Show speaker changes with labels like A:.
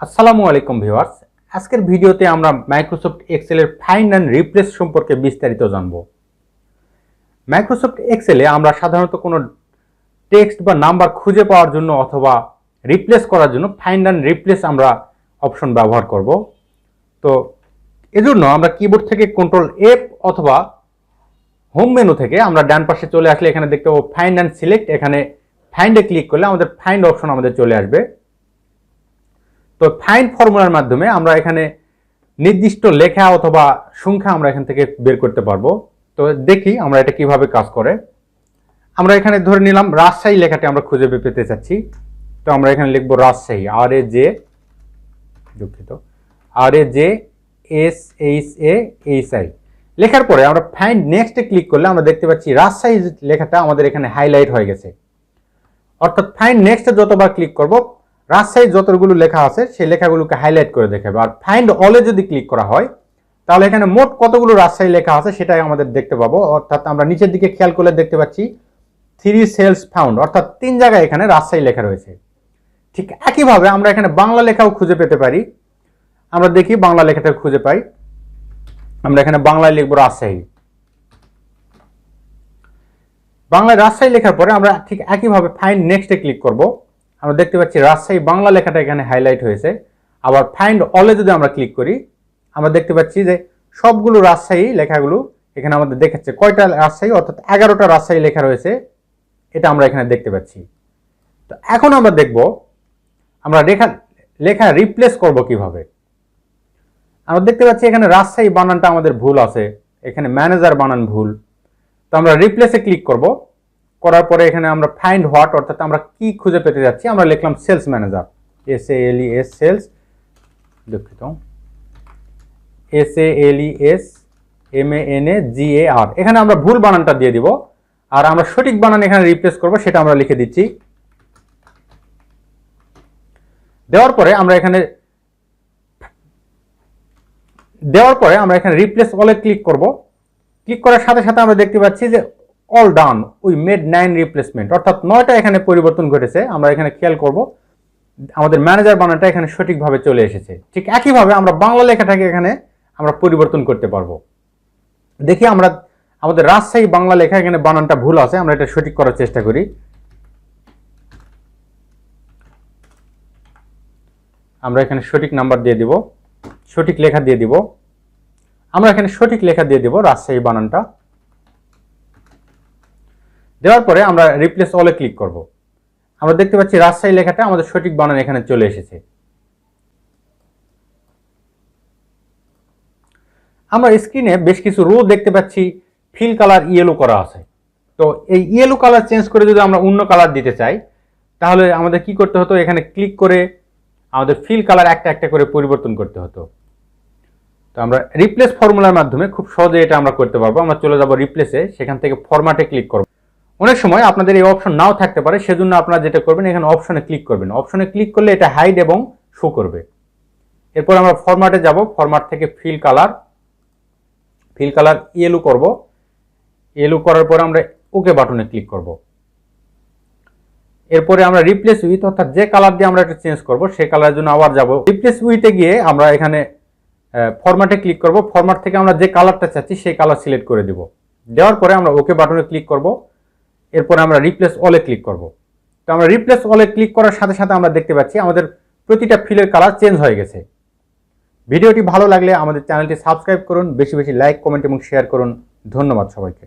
A: আসসালামু আলাইকুম ভিউয়ার্স। আজকের ভিডিওতে আমরা মাইক্রোসফট এক্সেলের ফাইন্ড অ্যান্ড রিপ্লেস সম্পর্কে বিস্তারিত জানব। মাইক্রোসফট এক্সেলে আমরা সাধারণত কোনো টেক্সট বা নাম্বার খুঁজে পাওয়ার জন্য অথবা রিপ্লেস করার জন্য ফাইন্ড অ্যান্ড রিপ্লেস আমরা অপশন ব্যবহার করব। তো এজন্য আমরা কিবোর্ড থেকে কন্ট্রোল এফ অথবা হোম মেনু থেকে আমরা ডান পাশে চলে আসলে এখানে দেখতে পাবো ফাইন্ড অ্যান্ড সিলেক্ট এখানে ফাইন্ডে ক্লিক করলে আমাদের ফাইন্ড অপশন আমাদের চলে আসবে। তো ফাইন ফর্মুলার মাধ্যমে আমরা এখানে নির্দিষ্ট লেখা অথবা সংখ্যা আমরা এখান থেকে বের করতে পারব। তো দেখি আমরা এটা কীভাবে কাজ করে। আমরা এখানে ধরে নিলাম রাজশাহী লেখাটি আমরা খুঁজে পেতে চাচ্ছি। তো আমরা এখানে লিখব রাজশাহী আর এ জে দুঃখিত R A J S H A H I লেখার পরে আমরা ফাইন্ড নেক্সটে ক্লিক করলে আমরা দেখতে পাচ্ছি রাজশাহী লেখাটা আমাদের এখানে হাইলাইট হয়ে গেছে। অর্থাৎ ফাইন্ড নেক্সটে যতবার ক্লিক করব রাজশাহী যতগুলো লেখা আছে, সেই লেখাগুলোকে হাইলাইট করে দেখাবে। আর ফাইন্ড অলে যদি ক্লিক করা হয়, তাহলে এখানে মোট কতগুলো রাজশাহী লেখা আছে সেটাই আমাদের দেখতে পাবো। অর্থাৎ আমরা নিচের দিকে খেয়াল করলে দেখতে পাচ্ছি থ্রি সেলস ফাউন্ড অর্থাৎ তিন জায়গায় এখানে রাজশাহী লেখা রয়েছে। ঠিক একইভাবে আমরা এখানে বাংলা লেখাও খুঁজে পেতে পারি। আমরা দেখি বাংলা লেখাটা খুঁজে পাই। আমরা এখানে বাংলায় লিখব রাজশাহী। বাংলায় রাজশাহী লেখার পরে আমরা ঠিক একইভাবে ফাইন্ড নেক্সটে ক্লিক করব। আমরা দেখতে পাচ্ছি রাজশাহী বাংলা লেখাটা এখানে হাইলাইট হয়েছে। আবার ফাইন্ড অলে যদি আমরা ক্লিক করি, আমরা দেখতে পাচ্ছি যে সবগুলো রাজশাহী লেখাগুলো এখানে আমাদের দেখাচ্ছে। কয়টা রাজশাহী? অর্থাৎ এগারোটা রাজশাহী লেখা রয়েছে। এটা আমরা এখানে দেখতে পাচ্ছি। তো এখন আমরা দেখব, আমরা লেখা লেখা রিপ্লেস করব কীভাবে। আমরা দেখতে পাচ্ছি এখানে রাজশাহী বানানটা আমাদের ভুল আছে। এখানে ম্যানেজার বানান ভুল। তো আমরা রিপ্লেসে ক্লিক করব। করার পরে এখানে আমরা ফাইন্ড হোয়াট অর্থাৎ আমরা কি খুঁজে পেতে যাচ্ছি, আমরা লিখলাম sales manager S A L E S sales দুঃখিত S A L E S M A N A G E R এখানে আমরা ভুল বানানটা দিয়ে দিব, আর আমরা সঠিক বানান এখানে রিপ্লেস করব, সেটা আমরা লিখে দিচ্ছি। দেওয়ার পরে আমরা এখানে, দেওয়ার পরে আমরা এখানে রিপ্লেস অলে ক্লিক করব। ক্লিক করার সাথে সাথে আমরা দেখতে পাচ্ছি যে all done we made nine replacement অর্থাৎ নয়টা এখানে পরিবর্তন ঘটেছে, আমরা এখানে খেয়াল করব। আমাদের ম্যানেজার বানানটা এখানে সঠিকভাবে চলে এসেছে। ঠিক একইভাবে আমরা বাংলা লেখাটাকে এখানে আমরা পরিবর্তন করতে পারব। দেখি আমরা, আমাদের রাজশাহী বাংলা লেখা এখানে বানানটা ভুল আছে, আমরা এটা সঠিক করার চেষ্টা করি। আমরা এখানে সঠিক নাম্বার দিয়ে দিব, সঠিক লেখা দিয়ে দিব। আমরা এখানে সঠিক লেখা দিয়ে দিব রাজশাহী বানানটা। দেওয়ার পরে আমরা রিপ্লেস অলে ক্লিক করব। আমরা দেখতে পাচ্ছি রাজশাহী লেখাটা আমাদের সঠিক বানান এখানে চলে এসেছে। আমরা স্ক্রিনে বেশ কিছু রো দেখতে পাচ্ছি ফিল কালার ইয়েলো করা আছে। তো এই ইয়েলো কালার চেঞ্জ করে যদি আমরা অন্য কালার দিতে চাই, তাহলে আমাদের কি করতে হতো? এখানে ক্লিক করে আমাদের ফিল কালার একটা একটা করে পরিবর্তন করতে হতো। তো আমরা রিপ্লেস ফর্মুলার মাধ্যমে খুব সহজে এটা আমরা করতে পারব। আমরা চলে যাব রিপ্লেসে সেখান থেকে ফরম্যাটে ক্লিক করব। অনেক সময় আপনাদের এই অপশন নাও থাকতে পারে, সেজন্য আপনারা যেটা করবেন, এখানে অপশনে ক্লিক করবেন। অপশনে ক্লিক করলে এটা হাইড এবং শো করবে। এরপর আমরা ফরম্যাটে যাব। ফরম্যাট থেকে fill colour fill colour yellow করব। ইয়েলো করার পর আমরা ওকে বাটনে ক্লিক করব। এরপরে আমরা রিপ্লেস উইথ অর্থাৎ যে কালার দিয়ে আমরা এটা চেঞ্জ করব সেই কালারের জন্য আবার যাব। রিপ্লেস উইথে গিয়ে আমরা এখানে ফরম্যাটে ক্লিক করব। ফরম্যাট থেকে আমরা যে কালারটা চাচ্ছি, সেই কালার সিলেক্ট করে দেব। দেওয়ার পরে আমরা ওকে বাটনে ক্লিক করব। এরপরে আমরা রিপ্লেস অলে ক্লিক করব। তো আমরা রিপ্লেস অলে ক্লিক করার সাথে সাথে আমরা দেখতে পাচ্ছি আমাদের প্রতিটা ফিলের কালার চেঞ্জ হয়ে গেছে। ভিডিওটি ভালো লাগলে আমাদের চ্যানেলটি সাবস্ক্রাইব করুন, বেশি বেশি লাইক কমেন্ট এবং শেয়ার করুন। ধন্যবাদ সবাইকে।